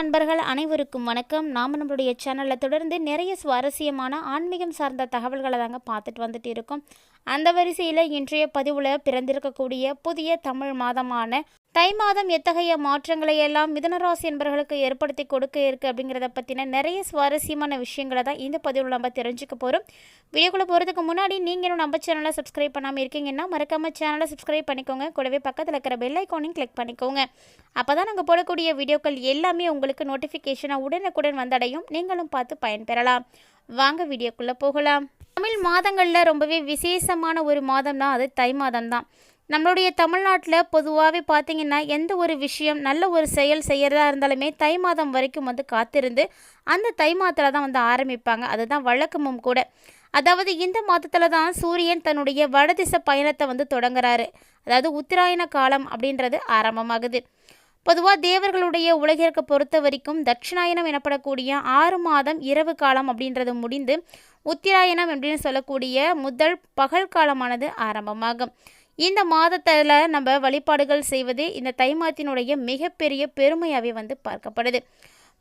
நண்பர்கள் அனைவருக்கும் வணக்கம். நாம் நம்மளுடைய சேனலில் தொடர்ந்து நிறைய சுவாரஸ்யமான ஆன்மீகம் சார்ந்த தகவல்களை தாங்க பார்த்துட்டு வந்துட்டு இருக்கோம். அந்த வரிசையில் இன்றைய பதிவில் பிறந்திருக்கக்கூடிய புதிய தமிழ் மாதமான தை மாதம் எத்தகைய மாற்றங்களை எல்லாம் மிதனராசி என்பவர்களுக்கு ஏற்படுத்தி கொடுக்க இருக்கு அப்படிங்கிறத பற்றின நிறைய சுவாரஸ்யமான விஷயங்களை தான் இந்த பதிவில் நம்ம தெரிஞ்சுக்க போகிறோம் வீடியோக்குள்ளே போகிறதுக்கு முன்னாடி நீங்களும் நம்ம சேனலை சப்ஸ்கிரைப் பண்ணாமல் இருக்கீங்கன்னா மறக்காம சேனலை சப்ஸ்கிரைப் பண்ணிக்கோங்க. கூடவே பக்கத்தில் இருக்கிற பெல் ஐக்கானையும் கிளிக் பண்ணிக்கோங்க. அப்போ தான் நாங்கள் போடக்கூடிய வீடியோக்கள் எல்லாமே உங்களுக்கு நோட்டிஃபிகேஷனாக உடனுக்குடன் வந்தடையும். நீங்களும் பார்த்து பயன்பெறலாம். வாங்க வீடியோக்குள்ளே போகலாம். தமிழ் மாதங்களில் ரொம்பவே விசேஷமான ஒரு மாதம் தான் அது தை மாதம் தான் நம்மளுடைய தமிழ்நாட்டில் பொதுவாகவே பார்த்திங்கன்னா எந்த ஒரு விஷயம் நல்ல ஒரு செயல் செய்கிறதா இருந்தாலுமே தை மாதம் வரைக்கும் வந்து காத்திருந்து அந்த தை மாதத்தில் தான் வந்து ஆரம்பிப்பாங்க. அதுதான் வழக்கமும் கூட. அதாவது இந்த மாதத்தில் தான் சூரியன் தன்னுடைய வடதிசை பயணத்தை வந்து தொடங்குறாரு. அதாவது உத்தராயண காலம் அப்படின்றது ஆரம்பமாகுது. பொதுவாக தேவர்களுடைய உலகிற்கு பொறுத்த வரைக்கும் தட்சிணாயனம் எனப்படக்கூடிய ஆறு மாதம் இரவு காலம் அப்படின்றது முடிந்து உத்திராயணம் அப்படின்னு சொல்லக்கூடிய முதல் பகல் காலமானது ஆரம்பமாகும். இந்த மாதத்தில் நம்ம வழிபாடுகள் செய்வது இந்த தை மாதத்தினுடைய மிகப்பெரிய பெருமையாகவே வந்து பார்க்கப்படுது.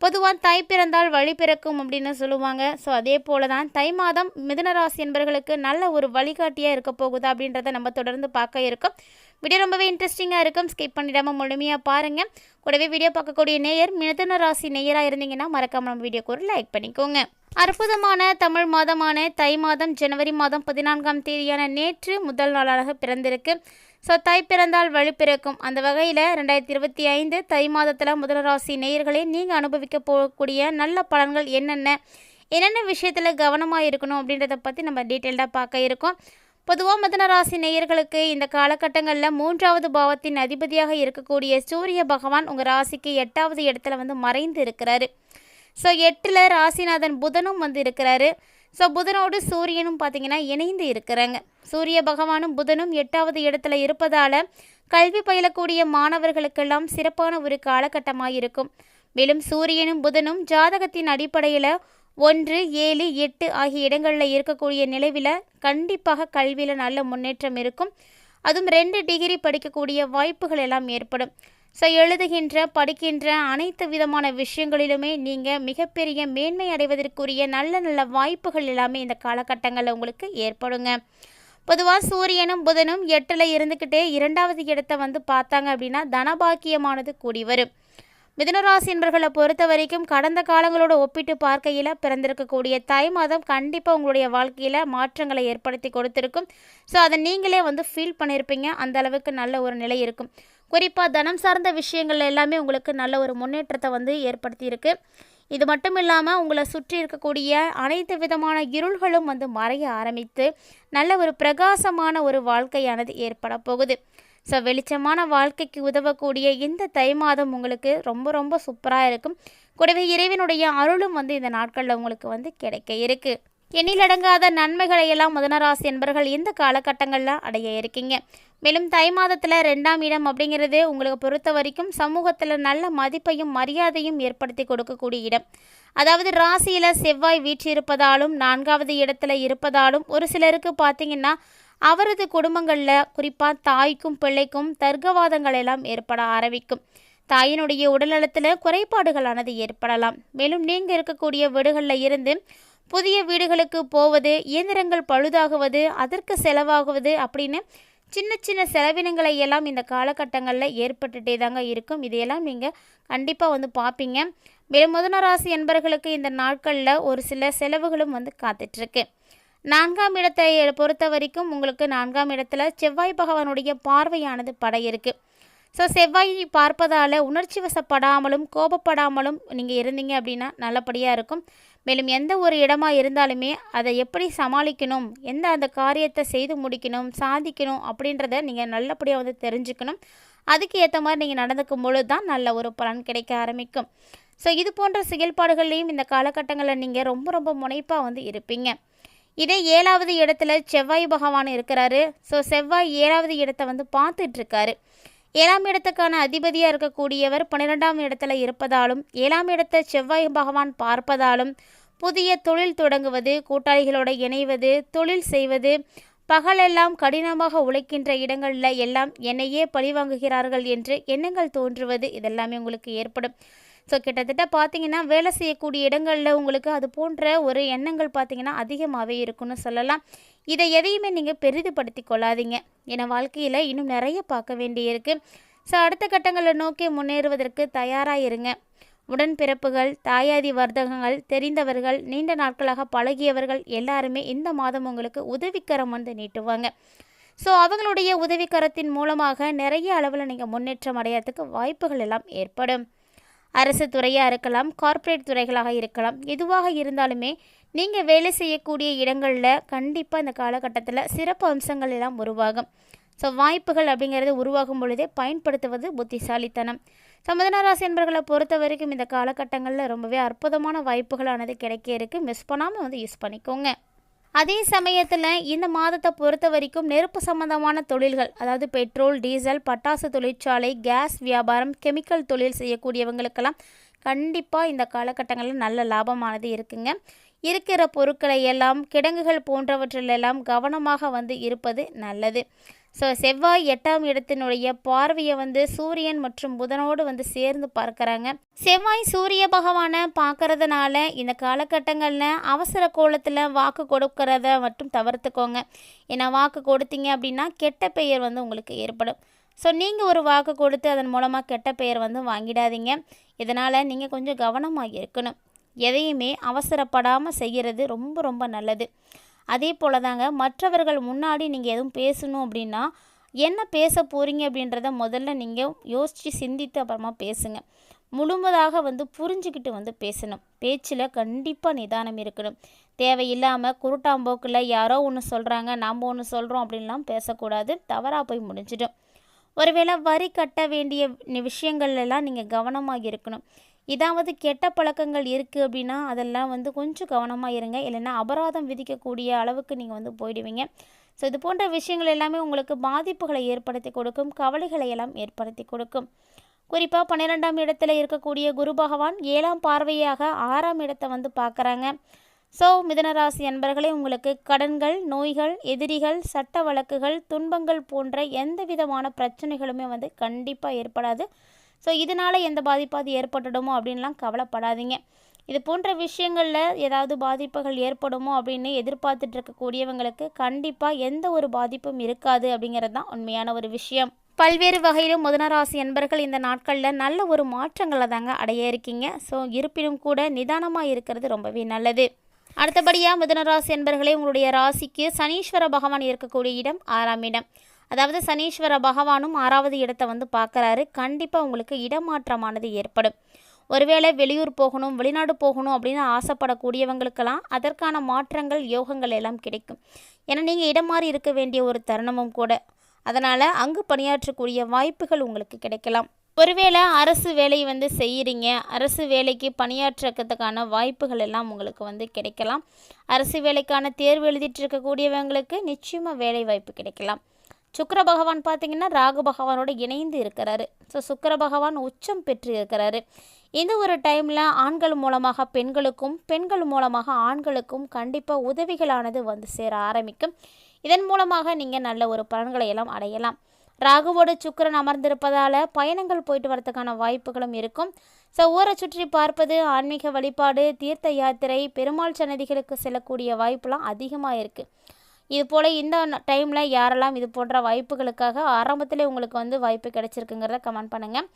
பொதுவாக தை பிறந்தால் வழி பிறக்கும் அப்படின்னு சொல்லுவாங்க. ஸோ அதே போல தான் தை மாதம் மிதுனராசி என்பவர்களுக்கு நல்ல ஒரு வழிகாட்டியாக இருக்க போகுதா அப்படின்றத நம்ம தொடர்ந்து பார்க்க இருக்கோம். வீடியோ ரொம்பவே இன்ட்ரெஸ்டிங்காக இருக்கும். ஸ்கிப் பண்ணிடாமல் முழுமையாக பாருங்கள் கூடவே வீடியோ பார்க்கக்கூடிய நேயர் மிதன ராசி நேயராக இருந்தீங்கன்னா மறக்காமல் நம்ம வீடியோக்கு ஒரு லைக் பண்ணிக்கோங்க. அற்புதமான தமிழ் மாதமான தை மாதம் ஜனவரி மாதம் பதினான்காம் தேதியான நேற்று முதல் நாளாக பிறந்திருக்கு. ஸோ தை பிறந்தால் வழி பிறக்கும். அந்த வகையில் ரெண்டாயிரத்தி இருபத்தி ஐந்து தை மாதத்தில் முதல் ராசி நேயர்களே நீங்கள் அனுபவிக்க போகக்கூடிய நல்ல பலன்கள் என்னென்ன? என்னென்ன விஷயத்தில் கவனமாக இருக்கணும் அப்படின்றத பற்றி நம்ம டீட்டெயில்டாக பார்க்க இருக்கோம். பொதுவாக மிதன ராசி நேயர்களுக்கு இந்த காலகட்டங்களில் மூன்றாவது பாவத்தின் அதிபதியாக இருக்கக்கூடிய சூரிய பகவான் உங்கள் ராசிக்கு எட்டாவது இடத்துல வந்து மறைந்து இருக்கிறாரு. ஸோ எட்டில் ராசிநாதன் புதனும் வந்து இருக்கிறாரு. ஸோ புதனோடு சூரியனும் பார்த்தீங்கன்னா இணைந்து இருக்கிறாங்க. சூரிய பகவானும் புதனும் எட்டாவது இடத்துல இருப்பதால் கல்வி பயிலக்கூடிய மாணவர்களுக்கெல்லாம் சிறப்பான ஒரு காலகட்டமாக இருக்கும் மேலும் சூரியனும் புதனும் ஜாதகத்தின் அடிப்படையில் ஒன்று ஏழு எட்டு ஆகிய இடங்களில் இருக்கக்கூடிய நிலவில் கண்டிப்பாக கல்வியில் நல்ல முன்னேற்றம் இருக்கும். அதுவும் ரெண்டு டிகிரி படிக்கக்கூடிய வாய்ப்புகள் எல்லாம் ஏற்படும். ஸோ எழுதுகின்ற படிக்கின்ற அனைத்து விதமான விஷயங்களிலுமே நீங்கள் மிகப்பெரிய மேன்மை அடைவதற்குரிய நல்ல நல்ல வாய்ப்புகள் எல்லாமே இந்த காலகட்டங்களில் உங்களுக்கு ஏற்படுங்க. பொதுவாக சூரியனும் புதனும் எட்டில் இருந்துக்கிட்டே இரண்டாவது இடத்த வந்து பார்த்தாங்க அப்படின்னா தனபாக்கியமானது கூடி வரும். மிதுனராசி என்பர்களை பொறுத்த வரைக்கும் கடந்த காலங்களோட ஒப்பிட்டு பார்க்கையில் பிறந்திருக்கக்கூடிய தை மாதம் கண்டிப்பாக உங்களுடைய வாழ்க்கையில் மாற்றங்களை ஏற்படுத்தி கொடுத்துருக்கும். ஸோ அதை நீங்களே வந்து ஃபீல் பண்ணியிருப்பீங்க அந்த அளவுக்கு நல்ல ஒரு நிலை இருக்கும். குறிப்பாக தனம் சார்ந்த விஷயங்கள் எல்லாமே உங்களுக்கு நல்ல ஒரு முன்னேற்றத்தை வந்து ஏற்படுத்தியிருக்கு. இது மட்டும் இல்லாமல் உங்களை சுற்றி இருக்கக்கூடிய அனைத்து விதமான இருள்களும் வந்து மறைய ஆரம்பித்து நல்ல ஒரு பிரகாசமான ஒரு வாழ்க்கையானது ஏற்பட போகுது. ஸோ வெளிச்சமான வாழ்க்கைக்கு உதவக்கூடிய இந்த தை மாதம் உங்களுக்கு ரொம்ப ரொம்ப சூப்பராக இருக்கும். கூடவே இறைவனுடைய அருளும் வந்து இந்த நாட்களில் உங்களுக்கு வந்து கிடைக்க இருக்குது எண்ணிலடங்காத நன்மைகளை எல்லாம் முதனராசி என்பர்கள் இந்த காலகட்டங்களில் அடைய இருக்கீங்க. மேலும் தை மாதத்தில் ரெண்டாம் இடம் அப்படிங்கிறது உங்களுக்கு பொறுத்த வரைக்கும் சமூகத்தில் நல்ல மதிப்பையும் மரியாதையும் ஏற்படுத்தி கொடுக்கக்கூடிய இடம். அதாவது ராசியில் செவ்வாய் வீற்றிருப்பதாலும் நான்காவது இடத்துல இருப்பதாலும் ஒரு சிலருக்கு பார்த்தீங்கன்னா அவரது குடும்பங்களில் குறிப்பாக தாய்க்கும் பிள்ளைக்கும் தர்க்கவாதங்கள் எல்லாம் ஏற்பட ஆரம்பிக்கும். தாயினுடைய உடல்நலத்தில் குறைபாடுகளானது ஏற்படலாம். மேலும் நீங்கள் இருக்கக்கூடிய வீடுகளில் இருந்து புதிய வீடுகளுக்கு போவது இயந்திரங்கள் பழுதாகுவது அதற்கு செலவாகுவது அப்படின்னு சின்ன சின்ன செலவினங்களை எல்லாம் இந்த காலகட்டங்களில் ஏற்பட்டுட்டே தாங்க இருக்கும். இதையெல்லாம் நீங்கள் கண்டிப்பாக வந்து பார்ப்பீங்க மேலும் முதன ராசி என்பர்களுக்கு இந்த நாட்களில் ஒரு சில செலவுகளும் வந்து காத்துட்ருக்கு நான்காம் இடத்தை பொறுத்த வரைக்கும் உங்களுக்கு நான்காம் இடத்துல செவ்வாய் பகவானுடைய பார்வையானது பட இருக்கு. ஸோ செவ்வாயை பார்ப்பதால் உணர்ச்சி வசப்படாமலும் கோபப்படாமலும் நீங்கள் இருந்தீங்க அப்படின்னா நல்லபடியாக இருக்கும். மேலும் எந்த ஒரு இடமா இருந்தாலுமே அதை எப்படி சமாளிக்கணும் எந்த அந்த காரியத்தை செய்து முடிக்கணும் சாதிக்கணும் அப்படின்றத நீங்கள் நல்லபடியாக வந்து தெரிஞ்சுக்கணும். அதுக்கு ஏற்ற மாதிரி நீங்கள் நடந்துக்கும் பொழுது தான் நல்ல ஒரு பலன் கிடைக்க ஆரம்பிக்கும். ஸோ இது போன்ற செயல்பாடுகள்லையும் இந்த காலகட்டங்களில் நீங்கள் ரொம்ப ரொம்ப முனைப்பாக வந்து இருப்பீங்க. இதே ஏழாவது இடத்துல செவ்வாய் பகவான் இருக்கிறாரு. ஸோ செவ்வாய் ஏழாவது இடத்த வந்து பார்த்துட்ருக்காரு. ஏழாம் இடத்துக்கான அதிபதியாக இருக்கக்கூடியவர் பன்னிரெண்டாம் இடத்துல இருப்பதாலும் ஏழாம் இடத்தை செவ்வாய் பகவான் பார்ப்பதாலும் புதிய தொழில் தொடங்குவது கூட்டாளிகளோட இணைவது தொழில் செய்வது பகலெல்லாம் கடினமாக உழைக்கின்ற இடங்களில் எல்லாம் என்னையே பழிவாங்குகிறார்கள் என்று எண்ணங்கள் தோன்றுவது இதெல்லாமே உங்களுக்கு ஏற்படும். ஸோ கிட்டத்தட்ட பார்த்தீங்கன்னா வேலை செய்யக்கூடிய இடங்களில் உங்களுக்கு அது போன்ற ஒரு எண்ணங்கள் பார்த்தீங்கன்னா அதிகமாகவே இருக்குன்னு சொல்லலாம். இதை எதையுமே நீங்கள் பெரிதுபடுத்தி கொள்ளாதீங்க. ஏன்னா வாழ்க்கையில் இன்னும் நிறைய பார்க்க வேண்டியிருக்கு. ஸோ அடுத்த கட்டங்களை நோக்கி முன்னேறுவதற்கு தயாராக இருங்க உடன்பிறப்புகள் தாயாதி வர்த்தகங்கள் தெரிந்தவர்கள் நீண்ட நாட்களாக பழகியவர்கள் எல்லாருமே இந்த மாதம் உங்களுக்கு உதவிக்கரம் வந்து நீட்டுவாங்க. ஸோ அவங்களுடைய உதவிக்கரத்தின் மூலமாக நிறைய அளவில் நீங்கள் முன்னேற்றம் அடையிறதுக்கு வாய்ப்புகள் எல்லாம் ஏற்படும். அரசு துறையாக இருக்கலாம் கார்ப்பரேட் துறைகளாக இருக்கலாம். எதுவாக இருந்தாலுமே நீங்கள் வேலை செய்யக்கூடிய இடங்களில் கண்டிப்பாக இந்த காலகட்டத்தில் சிறப்பு அம்சங்கள் எல்லாம் உருவாகும். ஸோ வாய்ப்புகள் அப்படிங்கிறது உருவாகும் பொழுதே பயன்படுத்துவது புத்திசாலித்தனம். ஸோ மிதனராசி என்பர்களை பொறுத்த வரைக்கும் இந்த காலகட்டங்களில் ரொம்பவே அற்புதமான வாய்ப்புகளானது கிடைக்க இருக்குது மிஸ் பண்ணாமல் வந்து யூஸ் பண்ணிக்கோங்க. அதே சமயத்தில் இந்த மாதத்தை பொறுத்த வரைக்கும் நெருப்பு சம்பந்தமான தொழில்கள் அதாவது பெட்ரோல் டீசல் பட்டாசு தொழிற்சாலை கேஸ் வியாபாரம் கெமிக்கல் தொழில் செய்யக்கூடியவங்களுக்கெல்லாம் கண்டிப்பாக இந்த காலகட்டங்களில் நல்ல லாபமானது இருக்குங்க. இருக்கிற பொருட்களை எல்லாம் கிடங்குகள் போன்றவற்றிலெல்லாம் கவனமாக வந்து இருப்பது நல்லது. ஸோ செவ்வாய் எட்டாம் இடத்தினுடைய பார்வையை வந்து சூரியன் மற்றும் புதனோடு வந்து சேர்ந்து பார்க்குறாங்க. செவ்வாய் சூரிய பகவானை பார்க்கறதுனால இந்த காலகட்டங்களில் அவசர கோலத்தில் வாக்கு கொடுக்கறத மட்டும் தவிர்த்துக்கோங்க. ஏன்னா வாக்கு கொடுத்தீங்க அப்படின்னா கெட்ட பெயர் வந்து உங்களுக்கு ஏற்படும். ஸோ நீங்கள் ஒரு வாக்கு கொடுத்து அதன் மூலமாக கெட்ட பெயர் வந்து வாங்கிடாதீங்க. இதனால் நீங்கள் கொஞ்சம் கவனமாக இருக்கணும். எதையுமே அவசரப்படாமல் செய்கிறது ரொம்ப ரொம்ப நல்லது. அதே போல் தாங்க மற்றவர்கள் முன்னாடி நீங்கள் எதுவும் பேசணும் அப்படின்னா என்ன பேச போகிறீங்க அப்படின்றத முதல்ல நீங்கள் யோசித்து சிந்தித்து அப்புறமா பேசுங்க. முழுமதாக வந்து புரிஞ்சுக்கிட்டு வந்து பேசணும். பேச்சில் கண்டிப்பாக நிதானம் இருக்கணும். தேவையில்லாமல் குருட்டாம்போக்கில் யாரோ ஒன்று சொல்கிறாங்க நாம் ஒன்று சொல்கிறோம் அப்படின்லாம் பேசக்கூடாது. தவறாக போய் முடிஞ்சிடும். ஒருவேளை வரி கட்ட வேண்டிய விஷயங்கள்லாம் நீங்கள் கவனமாக இருக்கணும். இதாவது கெட்ட பழக்கங்கள் இருக்குது அப்படின்னா அதெல்லாம் வந்து கொஞ்சம் கவனமாக இருங்க. இல்லைன்னா அபராதம் விதிக்கக்கூடிய அளவுக்கு நீங்கள் வந்து போயிடுவீங்க. ஸோ இது போன்ற விஷயங்கள் எல்லாமே உங்களுக்கு பாதிப்புகளை ஏற்படுத்தி கொடுக்கும். கவலைகளை எல்லாம் ஏற்படுத்தி கொடுக்கும். குறிப்பாக பன்னிரெண்டாம் இடத்துல இருக்கக்கூடிய குரு பகவான் ஏழாம் பார்வையாக ஆறாம் இடத்தை வந்து பார்க்குறாங்க. ஸோ மிதனராசி அன்பர்களே உங்களுக்கு கடன்கள் நோய்கள் எதிரிகள் சட்ட வழக்குகள் துன்பங்கள் போன்ற எந்த விதமான பிரச்சனைகளுமே வந்து கண்டிப்பாக ஏற்படாது. ஸோ இதனால் எந்த பாதிப்பாவது ஏற்பட்டுடுமோ அப்படின்லாம் கவலைப்படாதீங்க. இது போன்ற விஷயங்களில் ஏதாவது பாதிப்புகள் ஏற்படுமோ அப்படின்னு எதிர்பார்த்துட்டு இருக்கக்கூடியவங்களுக்கு கண்டிப்பாக எந்த ஒரு பாதிப்பும் இருக்காது அப்படிங்கிறது தான் உண்மையான ஒரு விஷயம். பல்வேறு வகையிலும் முதனராசி என்பர்கள் இந்த நாட்களில் நல்ல ஒரு மாற்றங்களை தாங்க அடைய இருக்கீங்க. ஸோ இருப்பினும் கூட நிதானமாக இருக்கிறது ரொம்பவே நல்லது. அடுத்தபடியாக மிதனராசி என்பர்களே உங்களுடைய ராசிக்கு சனீஸ்வர பகவான் இருக்கக்கூடிய இடம் ஆறாம் இடம். அதாவது சனீஸ்வர பகவானும் ஆறாவது இடத்தை வந்து பார்க்குறாரு. கண்டிப்பாக உங்களுக்கு இடமாற்றமானது ஏற்படும். ஒருவேளை வெளியூர் போகணும் வெளிநாடு போகணும் அப்படின்னு ஆசைப்படக்கூடியவங்களுக்கெல்லாம் அதற்கான மாற்றங்கள் யோகங்கள் எல்லாம் கிடைக்கும். ஏன்னா நீங்கள் இடம் மாறி இருக்க வேண்டிய ஒரு தருணமும் கூட. அதனால் அங்கு பணியாற்றக்கூடிய வாய்ப்புகள் உங்களுக்கு கிடைக்கலாம். ஒருவேளை அரசு வேலை வந்து செய்கிறீங்க அரசு வேலைக்கு பணியாற்றுறதுக்கான வாய்ப்புகள் எல்லாம் உங்களுக்கு வந்து கிடைக்கலாம். அரசு வேலைக்கான தேர்வு எழுதிட்டு இருக்கக்கூடியவங்களுக்கு நிச்சயமாக வேலை வாய்ப்பு கிடைக்கலாம். சுக்கர பகவான் பார்த்தீங்கன்னா ராகு பகவானோட இணைந்து இருக்கிறாரு. ஸோ சுக்கர பகவான் உச்சம் பெற்று இருக்கிறாரு. இந்த ஒரு டைமில் ஆண்கள் மூலமாக பெண்களுக்கும் பெண்கள் மூலமாக ஆண்களுக்கும் கண்டிப்பாக உதவிகளானது வந்து சேர ஆரம்பிக்கும். இதன் மூலமாக நீங்கள் நல்ல ஒரு பலன்களை எல்லாம் அடையலாம். ராகுவோடு சுக்கரன் அமர்ந்திருப்பதால் பயணங்கள் போயிட்டு வரதுக்கான வாய்ப்புகளும் இருக்கும். ஸோ ஊரை சுற்றி பார்ப்பது ஆன்மீக வழிபாடு தீர்த்த யாத்திரை பெருமாள் சன்னதிகளுக்கு செல்லக்கூடிய வாய்ப்புலாம் அதிகமாக இருக்குது இது போல் இந்த டைமில் யாரெல்லாம் இது போன்ற வாய்ப்புகளுக்காக ஆரம்பத்திலே உங்களுக்கு வந்து வாய்ப்பு கிடைச்சிருக்குங்கிறத கமெண்ட் பண்ணுங்கள்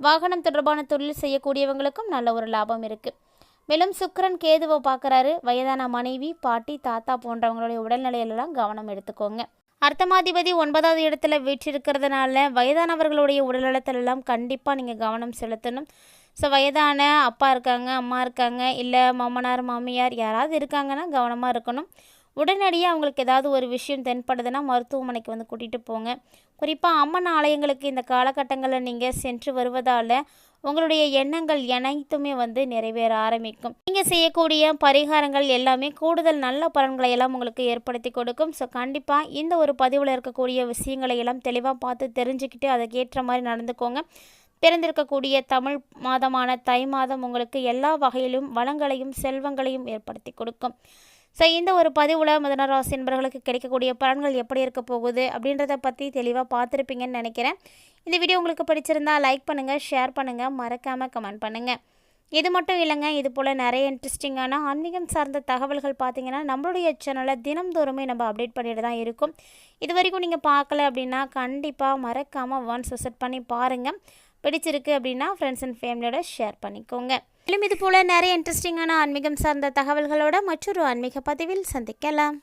வாகனம் தொடர்பான தொழில் செய்யக்கூடியவங்களுக்கும் நல்ல ஒரு லாபம் இருக்குது மேலும் சுக்கரன் கேதுவை பார்க்குறாரு. வயதான மனைவி பாட்டி தாத்தா போன்றவங்களுடைய உடல்நிலையிலலாம் கவனம் எடுத்துக்கோங்க. அர்த்தமாதிபதி ஒன்பதாவது இடத்துல வீற்றிருக்கிறதுனால வயதானவர்களுடைய உடல்நலத்திலெல்லாம் கண்டிப்பாக நீங்கள் கவனம் செலுத்தணும். ஸோ வயதான அப்பா இருக்காங்க அம்மா இருக்காங்க இல்லை மாமனார் மாமியார் யாராவது இருக்காங்கன்னா கவனமாக இருக்கணும். உடனடியாக அவங்களுக்கு ஏதாவது ஒரு விஷயம் தென்படுதுன்னா மருத்துவமனைக்கு வந்து கூட்டிகிட்டு போங்க. குறிப்பாக அம்மன் ஆலயங்களுக்கு இந்த காலகட்டங்களில் நீங்கள் சென்று வருவதால் உங்களுடைய எண்ணங்கள் அனைத்துமே வந்து நிறைவேற ஆரம்பிக்கும். நீங்கள் செய்யக்கூடிய பரிகாரங்கள் எல்லாமே கூடுதல் நல்ல பலன்களை எல்லாம் உங்களுக்கு ஏற்படுத்தி கொடுக்கும். ஸோ கண்டிப்பாக இந்த ஒரு பதிவில் இருக்கக்கூடிய விஷயங்களை எல்லாம் தெளிவாக பார்த்து தெரிஞ்சுக்கிட்டு அதுக்கேற்ற மாதிரி நடந்துக்கோங்க. பிறந்திருக்கக்கூடிய தமிழ் மாதமான தை மாதம் உங்களுக்கு எல்லா வகையிலும் வளங்களையும் செல்வங்களையும் ஏற்படுத்தி கொடுக்கும். ஸோ இந்த ஒரு பதிவில் மிதனராசி என்பவர்களுக்கு கிடைக்கக்கூடிய பலன்கள் எப்படி இருக்க போகுது அப்படின்றத பற்றி தெளிவாக பார்த்துருப்பீங்கன்னு நினைக்கிறேன். இந்த வீடியோ உங்களுக்கு பிடிச்சிருந்தா லைக் பண்ணுங்கள் ஷேர் பண்ணுங்கள் மறக்காமல் கமெண்ட் பண்ணுங்கள் இது மட்டும் இல்லைங்க இது போல் நிறைய இன்ட்ரெஸ்டிங்கான ஆன்மீகம் சார்ந்த தகவல்கள் பார்த்தீங்கன்னா நம்மளுடைய சேனலை தினம்தோறுமே நம்ம அப்டேட் பண்ணிட்டு தான் இருக்கும். இது வரைக்கும் நீங்கள் பார்க்கல அப்படின்னா கண்டிப்பாக மறக்காமல் ஒன்ஸ் விசிட் பண்ணி பாருங்கள் பிடிச்சிருக்கு அப்படின்னா ஃப்ரெண்ட்ஸ் அண்ட் ஃபேமிலியோட ஷேர் பண்ணிக்கோங்க. மேலும் இதுபோல நிறைய இன்ட்ரெஸ்டிங்கான ஆன்மீகம் சார்ந்த தகவல்களோட மற்றொரு ஆன்மீக பதிவில் சந்திக்கலாம்.